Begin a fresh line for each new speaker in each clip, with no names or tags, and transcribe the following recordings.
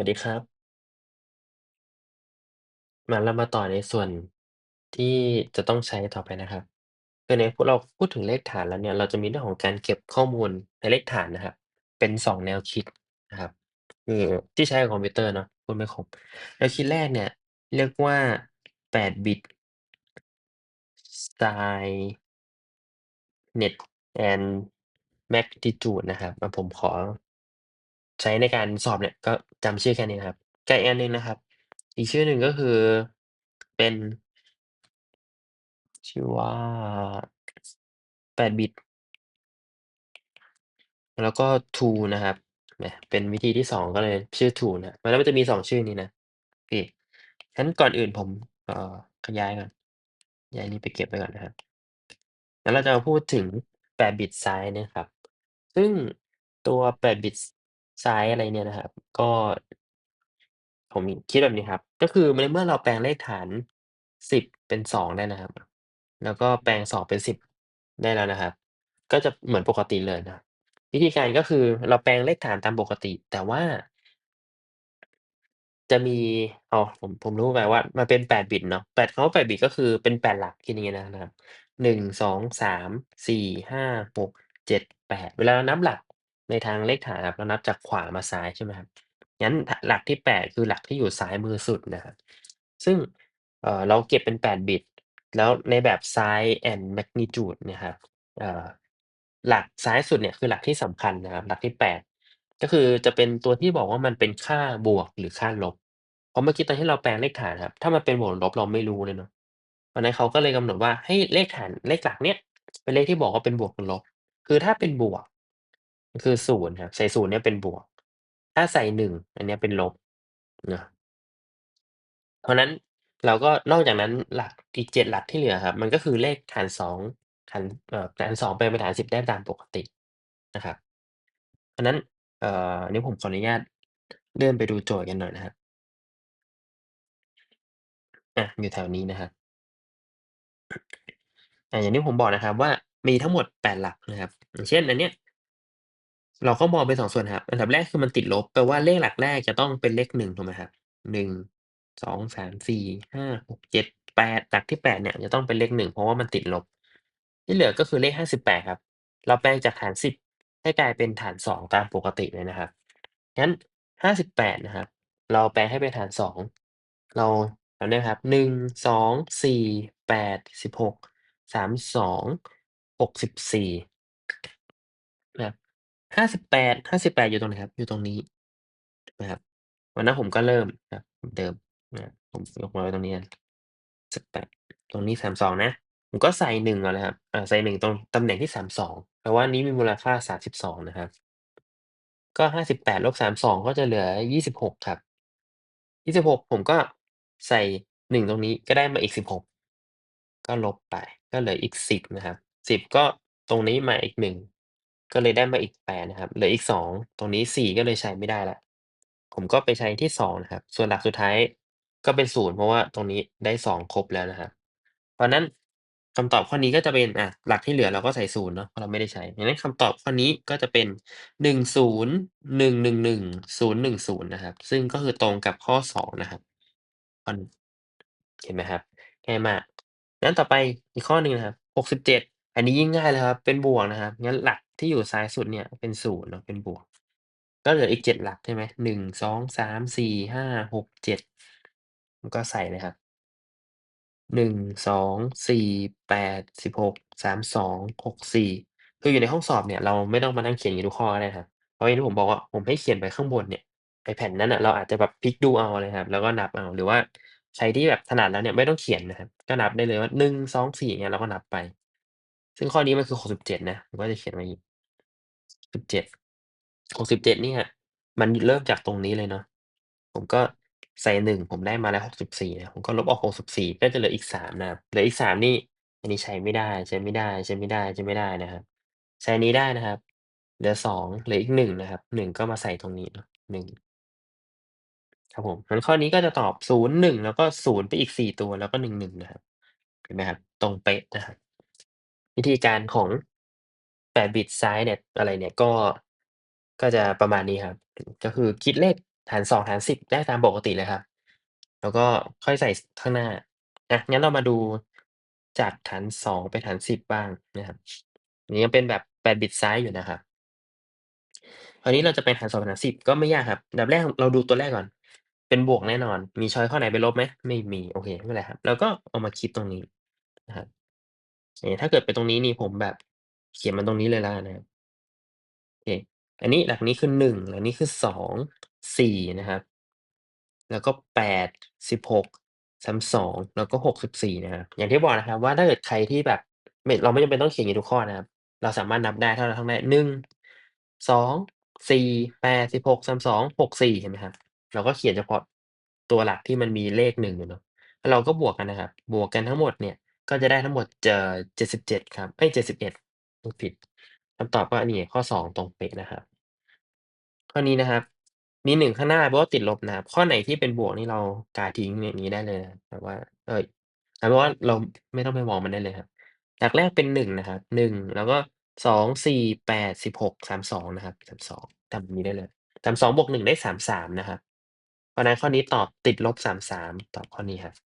วัสดีครับ มา เรามาต่อในส่วนที่จะต้องใช้ต่อไปนะครับ คือในพวกเราพูดถึงเลขฐานแล้วเนี่ย เราจะมีเรื่องของการเก็บข้อมูลในเลขฐานนะครับ เป็น 2 แนวคิดนะครับ คือที่ใช้กับคอมพิวเตอร์เนาะ พูดไม่ครบ แนวคิดแรกเนี่ย เรียกว่า 8 บิต Sign Net and Magnitude นะครับอาผมขอ ใช้ในการสอบเนี่ย ก็จำชื่อแค่นี้นะครับ กับอีกอันหนึ่งนะครับ อีกชื่อหนึ่งก็คือเป็น ชื่อว่า 8 บิต แล้วก็ Two นะครับแหมเป็นวิธีที่2ก็เลยชื่อ Two นะแล้วมันจะมี2ชื่อนี้นะโอเคงั้นก่อนอื่นผมเอ่อขยายก่อนย้ายนี่ไปเก็บไว้ก่อนนะครับงั้นเราจะมาพูดถึง 8 บิตไซซ์นะครับ ซึ่งตัว 8 บิต ไซซ์อะไรเนี่ยนะครับ ก็ ผมคิดแบบนี้ครับ ก็คือในเมื่อเราแปลงเลขฐาน 10 เป็น 2 ได้นะครับ แล้วก็แปลง 2 เป็น 10 ได้แล้วนะครับ ก็จะเหมือนปกติเลยนะครับวิธีการก็คือเราแปลงเลขฐานตามปกติ แต่ว่า จะมี อ๋อ ผม ผมรู้ไปว่า มันเป็น 8 บิตเนาะ 8 คำว่า 8 บิต ก็คือเป็น 8 หลักทีนี้นะนะครับ 1 2 3 4 5 6 7 8 เวลาเรานับหลัก ในทางเลขฐานครับ เรานับจากขวามาซ้าย ใช่ไหมครับ งั้น ถ หลักที่ 8 คือหลักที่อยู่ซ้ายมือสุดนะครับ ซึ่ง เอ่อ เราเก็บเป็น 8 บิต แล้วในแบบ Size and Magnitude เนี่ยครับ เอ่อ หลักซ้ายสุดเนี่ย คือหลักที่สำคัญนะครับ หลักที่ 8 ก็คือจะเป็นตัวที่บอกว่า มันเป็นค่าบวกหรือค่าลบ เพราะเมื่อกี้ตอนที่เราแปลงเลขฐานครับ ถ้ามันเป็นบวกหรือลบเราไม่รู้เลยเนาะเพราะนั้นเขาก็เลยกำหนดว่า ให้เลขฐาน เลขหลักเนี้ยเป็นเลขที่บอกว่าเป็นบวกหรือลบ คือถ้าเป็นบวก คือ 0 ครับ ใส่ 0 เนี่ยเป็นบวก ถ้าใส่ 1 อันเนี้ยเป็นลบ เนาะ เพราะนั้น เราก็ นอกจากนั้นหลัก อีก 7 หลักที่เหลือครับ มันก็คือเลขหาร 2 หาร เอ่อ หาร2แปลเป็นหาร 10 ได้ตามปกตินะครับ เพราะนั้น เอ่อ อันนี้ผมขออนุญาต เลื่อนไปดูโจทย์กันหน่อยนะครับ อา อยู่แถวนี้นะครับ อา อย่างที่ผมบอกนะครับว่า มีทั้งหมด 8 หลักนะครับ อย่างเช่น อันเนี้ย เราก็มองเป็น 2 ส่วนครับ อันดับแรกคือมันติดลบ แปลว่าเลขหลักแรกจะต้องเป็นเลข 1 ถูกไหมครับ 1 2 3 4 5 6 7 8 หลักที่ 8 เนี่ย จะต้องเป็นเลข 1 เพราะว่ามันติดลบ ที่เหลือก็คือเลข 58 ครับ เราแปลงจากฐาน 10 ให้กลายเป็นฐาน 2 ตามปกติเลยนะครับ งั้น 58 นะครับ เราแปลงให้เป็นฐาน 2 เราจำได้ไหมครับ 1 2 4 8 16 32 64นะครับ 58 58อยู่ตรงไหนครับ อยู่ตรงนี้ ถูกไหมครับ วันนั้นผมก็เริ่มครับเหมือนเดิมนะผมยกมาไว้ตรงนี้กัน18ตรงนี้32นะ ผมก็ใส่1ก่งอนเลยครับ อ่า ใส่1ตรงตำแหน่งที่32แปลว่านนี้มีมูลค่า32นะครับ ก็58ลบ32ก็จะเหลือ26ครับ26ผมก็ใส่1ตรงนี้ก็ได้มาอีก16ก็ลบไป ก็เหลืออีก10นะครับ10ก็ตรงนี้มาอีก1 ก็เลยได้มาอีก 8 นะครับ เหลืออีก 2 ตรงนี้ 4 ก็เลยใช้ไม่ได้แล้ว ผมก็ไปใช้ที่ 2 นะครับ ส่วนหลักสุดท้ายก็เป็น 0 เพราะว่าตรงนี้ได้ 2 ครบแล้วนะครับ เพราะนั้นคำตอบข้อนี้ก็จะเป็น อ่า หลักที่เหลือเราก็ใส่ 0 เนาะ เพราะเราไม่ได้ใช้ ดังนั้นคำตอบข้อนี้ก็จะเป็น 10 111 010 นะครับ ซึ่งก็คือตรงกับข้อ 2 นะครับ ข้อนี้ เห็นไหมครับ ง่ายมาก งั้นต่อไปอีกข้อหนึ่งนะครับ 67 อันนี้ยิ่งง่ายเลยครับ เป็นบวกนะครับ งั้นหลักที่อยู่ซ้ายสุดเนี่ยเป็น0เนาะ เป็นบวก ก็เหลืออีก 7 หลักใช่ไหม 1 2 3 4 5 6 7ก็ใส่เลยครับ 1 2 4 8 16 32 64 คืออยู่ในห้องสอบเนี่ยเราไม่ต้องมานั่งเขียนอย่างงี้ทุกข้อก็ได้ครับ เพราะอย่างที่ผมบอกว่า ผมให้เขียนไปข้างบนเนี่ย ไอ้แผ่นนั้นน่ะเราอาจจะแบบพลิกดูเอาเลยครับ แล้วก็นับเอา หรือว่าใครที่แบบถนัดแล้วเนี่ยไม่ต้องเขียนนะครับ ก็นับได้เลยว่า 1 2 4 อย่างเงี้ย เราก็นับไป ซึ่งข้อนี้มันคือ 67 นะ ผมก็จะเขียนไว้อย่างงี้17 67 เนี่ย มันเริ่มจากตรงนี้เลยเนาะ ผมก็ใส่ 1 ผมได้มาแล้ว 64นะ ผมก็ลบออก 64 ก็จะเหลืออีก 3 นะครับ เหลืออีก 3 นี่ อันนี้ใช้ไม่ได้ ใช้ไม่ได้ ใช้ไม่ได้ ใช้ไม่ได้นะครับ ใช้นนี้ได้นะครับ เหลือ 2 เหลืออีก 1 นะครับ 1 ก็มาใส่ตรงนี้เนาะ 1ครับผมงั้นข้อนี้ก็จะตอบ 0 1 แล้วก็ 0 ไปอีก 4 ตัว แล้วก็ 1 1 นะครับ เห็นไหมครับ ตรงเป๊ะนะครับ วิธีการของ 8 บิตซ้ายเนี่ย อะไรเนี่ย ก็ ก็จะประมาณนี้ครับ ก็คือคิดเลขฐาน2ฐาน10 ได้ตามปกติเลยครับ แล้วก็ค่อยใส่ ส ข้างหน้า อะ งั้นเรามาดูจากฐาน 2 ไปฐาน 10 บ้างนะครับ อันนี้ยังเป็นแบบ 8 บิตซ้ายอยู่นะครับ คราวนี้เราจะไปฐาน2ฐาน10 ก็ไม่ยากครับ อันดับแรกเราดูตัวแรกก่อน เป็นบวกแน่นอน มีชอยซ์ข้อไหนเป็นลบไหม?ไม่มี โอเค ไม่เป็นไรครับ เราก็เอามาคิดตรงนี้นะครับ เอ่ถ้าเกิดเป็นตรงนี้นี่ผมแบบเขียนมันตรงนี้เลยแล้วกันนะครับ โอเค อันนี้หลักนี้คือ1หลักนี้คือ2 4นะครับ แล้วก็8 16 32แล้วก็64นะครับ อย่างที่บอกนะครับ ว่าถ้าเกิดใครที่แบบไม่เราไม่จำเป็นต้องเขียนอยู่ทุกข้อนะครับ เราสามารถนับได้ถ้าเราท่งสองได้1 2 4 8 16 32 64เห็นไหมครับ เราก็เขียนเฉพาะตัวหลักที่มันมีเลข1อยู่เนาะแล้วเราก็บวกกันนะครับ บวกกันทั้งหมดเนี่ย ก็จะได้ทั้งหมดเจอ77 ครับ เอ๊ย 71 พูดผิด คำตอบก็นี่ข้อ 2 ตรงเป๊ะนะครับ ข้อนี้นะครับ มี 1 ข้างหน้าแปลว่าติดลบนะครับ ข้อไหนที่เป็นบวกนี่เรากาทิ้ง อย่างงี้ได้เลยนะแบบว่า เอ๊ย เอาเป็นว่าเราไม่ต้องไปมองมันได้เลยครับ หลักแรกเป็น 1 นะครับ 1 แล้วก็ 2 4 8 16 32 นะครับ 32 จำแบบนี้ได้เลย 32 บวก 1 ได้ 33 นะครับ เพราะนั้นข้อนี้ตอบติดลบ 33 ตอบข้อนี้ครับ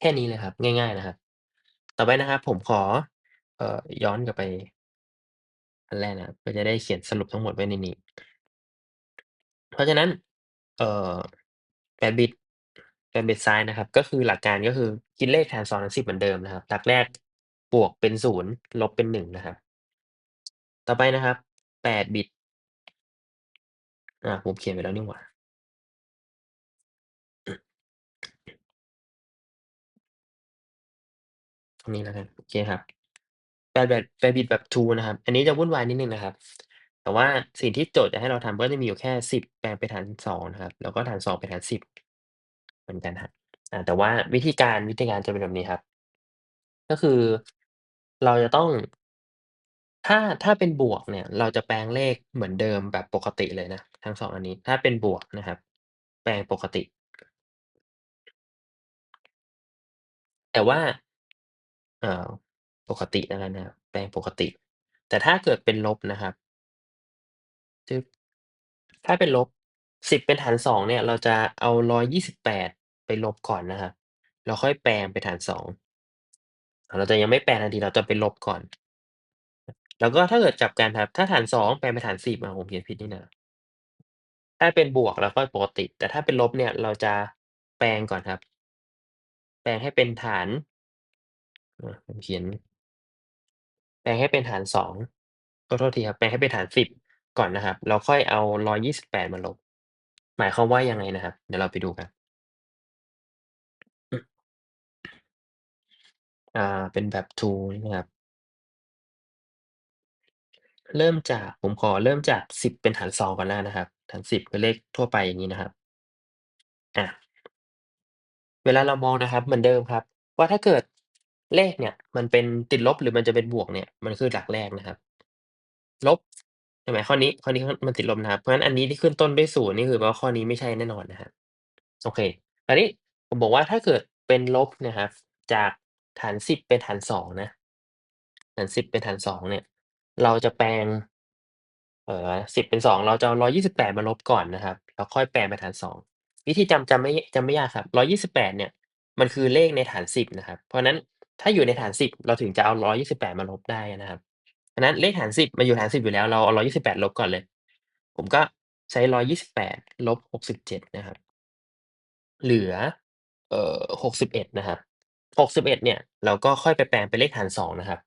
แค่นี้เลยครับ ง่าย ๆ นะครับ ต่อไปนะครับผมขอ เอ่อ ย้อนกลับไป อันแรกนะครับ เพื่อจะได้เขียนสรุปทั้งหมดไว้ในนี้ เพราะฉะนั้น เอ่อ 8 บิต 8 บิตซ้ายนะครับ ก็คือหลักการ ก็คือคิดเลขฐาน2ฐาน10 เหมือนเดิมนะครับ หลักแรกบวกเป็น 0 ลบเป็น 1 นะครับ ต่อไปนะครับ 8 บิต อา ผมเขียนไว้แล้วนี่หว่า นี้แล้วกันโอเคครับ8แบบ8บิตแบบ2นะครับ อันนี้จะวุ่นวายนิดหนึ่งนะครับ แต่ว่าสิ่งที่โจทย์จะให้เราทำก็จะมีอยู่แค่10แปลงเป็นฐาน2นะครับ แล้วก็ฐาน2เป็นฐาน10เหมือนกันครับอาแต่ว่าวิธีการวิธีการจะเป็นแบบนี้ครับ ก็คือเราจะต้อง ถ้าถ้าเป็นบวกเนี่ย เราจะแปลงเลขเหมือนเดิมแบบปกติเลยนะ ทั้ง2อันนี้ ถ้าเป็นบวกนะครับ แปลงปกติ แต่ว่า อ่อปกติแล้วกันนะครับ แปลงปกติ แต่ถ้าเกิดเป็นลบนะครับ จึ๊บ ถ้าเป็นลบ 10 เป็นฐาน 2 เนี่ย เราจะเอา 128 ไปลบก่อนนะครับ แล้วค่อยแปลงเป็นฐาน2เราจะยังไม่แปลงทันที เราจะไปลบก่อน แล้วก็ถ้าเกิดกลับกันครับ ถ้าฐาน 2 แปลงเป็นฐาน 10 อ้าว ผมเขียนผิดนี่นา ถ้าเป็นบวก เราก็ปกติ แต่ถ้าเป็นลบเนี่ย เราจะแปลงก่อนครับ แปลงให้เป็นฐาน ออผมเขียน แปลงให้เป็นฐาน2ขอโทษทีครับ แปลงให้เป็นฐาน10 ก่อนนะครับ แล้วค่อยเอา 128 มาลบ หมายความว่ายังไงนะครับ เดี๋ยวเราไปดูกัน อืออ่า เป็นแบบ2ใช่ไหมครับ เริ่มจาก ผมขอเริ่มจาก 10 เป็นฐาน2ก่อนแล้วกันนะครับฐาน10คือเลขทั่วไป อย่างงี้นะครับ อา เวลาเรามองนะครับ เหมือนเดิมครับว่า ถ้าเกิด เลขเนี่ยมันเป็นติดลบ หรือมันจะเป็นบวกเนี่ย มันคือหลักแรกนะครับ ลบ ใช่ไหม ข้อนี้ ข้อนี้มันติดลบนะครับ เพราะฉะนั้นอันนี้ที่ขึ้นต้นด้วย0นี่คือแปลว่าข้อนี้ไม่ใช่แน่นอนนะครับ โอเคคราวนี้ผมบอกว่าถ้าเกิดเป็นลบนะครับ จากฐาน10เป็นฐาน2นะ ฐาน10เป็นฐาน2เนี่ย เราจะแปลง เอ่อ10เป็น2เราจะเอา128มาลบก่อนนะครับ แล้วค่อยแปลงเป็นฐาน2วิธีจำจำไม่จำไม่ยากครับ128เนี่ย มันคือเลขในฐาน10นะครับ เพราะฉะนั้น ถ้าอยู่ในฐาน10เราถึงจะเอา128มาลบได้นะครับฉะนั้นเลขฐาน10มันอยู่ฐาน10อยู่แล้วเราเอา128ลบก่อนเลย ผมก็ใช้128ลบ67นะครับ เหลือเอ่อ61นะครับ61เอ็ดเนี่ย เราก็ค่อยไปแปลงเป็นเลขฐาน2นะครับ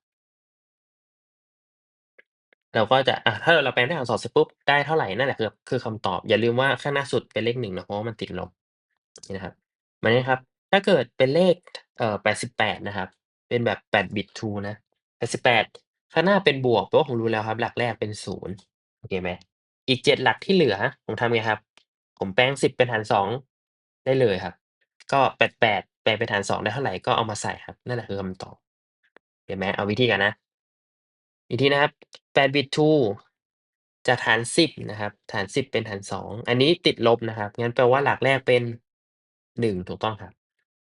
เราก็จะอะถ้าเราแปลงด้วยหาร2เสร็จปุ๊บได้เท่าไหร่นั่นแหละคือคือคำตอบ อย่าลืมว่าข้างหน้าสุดเป็นเลข1เนะเพราะว่ามันติดลบนี่นะครับมานี่ครับ ถ้าเกิดเป็นเลขเอ่อ88นะครับ เป็นแบบ8บิต2นะ 88 ข้างหน้าเป็นบวกแปลว่าผมรู้แล้วครับ หลักแรกเป็น 0 โอเคไหม อีก 7 หลักที่เหลือ ผมทำไงครับ ผมแปลง 10 เป็นฐาน 2 ได้เลยครับ ก็ 88 แปลงเป็นฐาน 2 ได้เท่าไหร่ก็เอามาใส่ครับ นั่นแหละคือคำตอบ เห็นไหม เอาวิธีก่อนนะ อีกทีนะครับ8บิต2จากฐาน 10 นะครับ ฐาน 10 เป็นฐาน 2 อันนี้ติดลบนะครับ งั้นแปลว่าหลักแรกเป็น 1 ถูกต้องครับ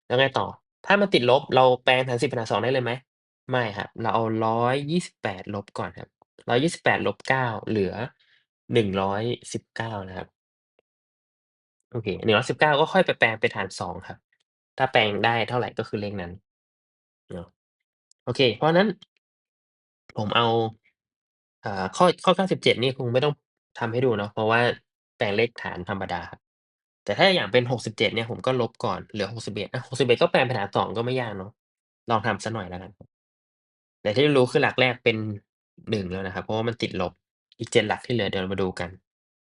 แล้วไงต่อ ถ้ามันติดลบเราแปลงฐาน 10เป็นฐาน2ได้เลยไหม?ไม่ครับ เราเอา 128 ลบก่อนครับ 128 ลบ 9 เหลือ 119 นะครับ โอเค 119 ก็ค่อยไปแปลงเป็นหาร2ครับ ถ้าแปลงได้เท่าไร ก็คือเลขนั้น เนาะ โอเค เพราะฉะนั้น ผมเอา อ่า ข้อ ข้อ 97 นี่คงไม่ต้องทำให้ดูเนาะ เพราะว่าแปลงเลขฐานธรรมดาครับ แต่ถ้าอย่างเป็น 67 เนี่ย ผมก็ลบก่อนเหลือ 61อะ61 ก็แปลงเป็นหาร 2 ก็ไม่ยากเนาะ ลองทำสักหน่อยแล้วกันแต่ที่รู้คือหลักแรกเป็น 1 แล้วนะครับ เพราะว่ามันติดลบ อีก 7 หลักที่เหลือเดี๋ยวเรามาดูกัน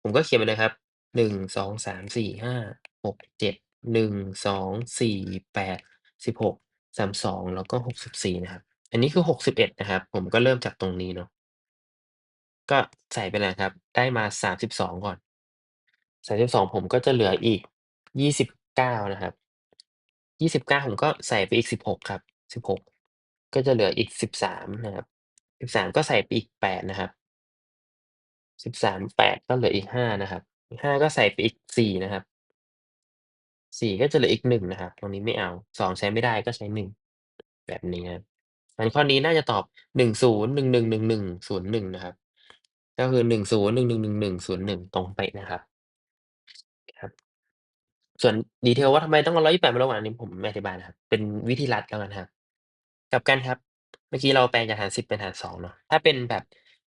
ผมก็เขียนไปเลยครับ 1 2 3 4 5 6 7 1 2 4 8 16 32 แล้วก็ 64 นะครับ อันนี้คือ 61 นะครับ ผมก็เริ่มจากตรงนี้เนาะ ก็ใส่ไปเลยครับ ได้มา 32 ก่อน 32 ผมก็จะเหลืออีก 29 นะครับ 29 ผมก็ใส่ไปอีก 16 ครับ 16 ก็จะเหลืออีก 13 นะครับ 13 ก็ใส่ไปอีก 8 นะครับ 13 8 ก็เหลืออีก 5 นะครับอีก5ก็ใส่ไปอีก 4 นะครับ 4 ก็จะเหลืออีก 1 นะครับ ตรงนี้ไม่เอา 2 ใช้ไม่ได้ก็ใช้ 1 แบบนี้ครับงั้นข้อนี้น่าจะตอบ 10111101 นะครับ ก็คือ 10111101 ตรงเป๊ะนะครับครับ ส่วน detail ว่าทำไมต้องเอา 128 มาลบอันนี้ ผมไม่อธิบายนะครับ เป็นวิธีลัดแล้วกันครับ กลับกันครับ เมื่อกี้เราแปลงจากหาร 10 เป็นหาร 2 เนาะ ถ้าเป็นแบบ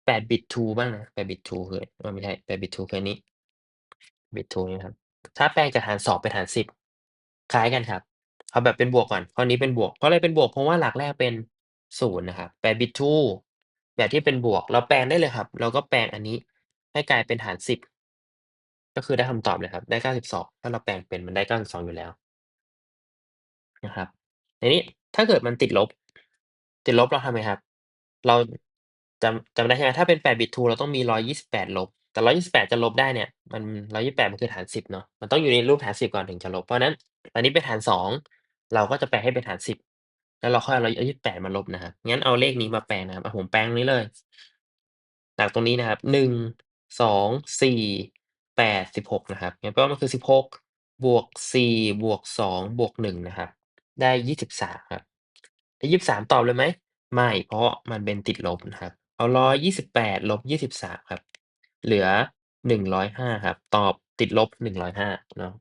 8 bit 2 บ้างนะ 8 bit 2 คือเออไม่ใช่ 8 bit 2 คืออันนี้ bit 2 นี่นะครับ ถ้าแปลงจากหาร 2 เป็นหาร 10 คล้ายกันครับ เอาแบบเป็นบวกก่อน ข้อนี้เป็นบวก เพราะอะไรเป็นบวก เพราะว่าหลักแรกเป็น 0 นะครับ 8 bit 2 แบบที่เป็นบวก เราแปลงได้เลยครับ เราก็แปลงอันนี้ให้กลายเป็นหาร 10 ก็คือได้คำตอบเลยครับ ได้ 92 ถ้าเราแปลงเป็นมันได้ 92 อยู่แล้ว นะครับ ทีนี้ถ้าเกิดมันติดลบ ติดลบเราทำไงครับ เราจำจำได้ใช่ไหมถ้าเป็น 8 bit 2 เราต้องมี 128 ลบ แต่ 128 จะลบได้เนี่ย มัน 128 มันคือฐาน 10 เนาะ มันต้องอยู่ในรูปฐาน 10 ก่อนถึงจะลบ เพราะฉะนั้น อันนี้เป็นหาร2เราก็จะแปลงให้เป็นหาร10 แล้วเราค่อยเอา 128 มาลบนะครับ งั้นเอาเลขนี้มาแปลงนะครับอะผมแปลงตรงนี้เลย จากตรงนี้นะครับ 1 2 4 8 16 นะครับ งั้นแปลว่ามันคือ 16 บวก 4 บวก 2 บวก 1 นะครับ ได้ 23 ครับ ได้ 23 ตอบเลยไหม?ไม่ เพราะมันเป็นติดลบนะครับ เอา 128 ลบ 23 ครับ เหลือ 105 ครับ ตอบติดลบ 105 เนาะ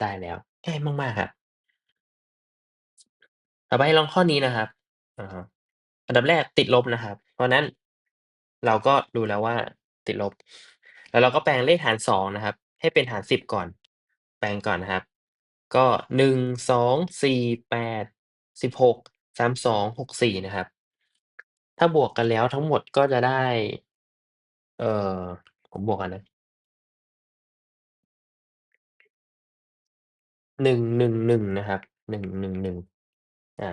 ได้แล้ว ง่ายมาก ๆ ครับ ต่อไปลองข้อนี้นะครับ อะฮะ อันดับแรกติดลบนะครับ เพราะฉะนั้น เราก็ดูแล้วว่าติดลบ แล้วเราก็แปลงเลขหารสองนะครับ ให้เป็นหารสิบก่อน แปลงก่อนนะครับ ก็หนึ่งสองสี่แปดสิบหกสามสองหกสี่นะครับ ถ้าบวกกันแล้วทั้งหมดก็จะได้ เอ่อผมบวกกันนะหนึ่งหนึ่งหนึ่งนะครับหนึ่งหนึ่งหนึ่งอ่า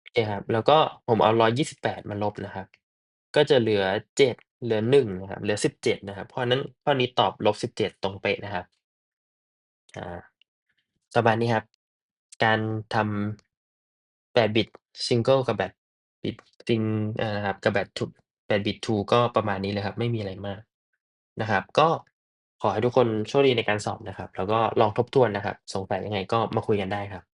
โอเคครับ แล้วก็ผมเอาร้อยยี่สิบแปดมาลบนะครับ ก็จะเหลือ 7 เหลือ 1 นะครับ เหลือ 17 นะครับ เพราะฉะนั้นข้อนี้ตอบ -17 ตรงเป๊ะนะครับ อา ประมาณนี้ครับ การทำ 8 บิต Single กับแบบบิตซิงอ่านะครับ กับแบบ2 8 bit 2ก็ประมาณนี้เลยครับ ไม่มีอะไรมากนะครับ ก็ขอให้ทุกคนโชคดีในการสอบนะครับ แล้วก็ลองทบทวนนะครับ สงสัยยังไงก็มาคุยกันได้ครับ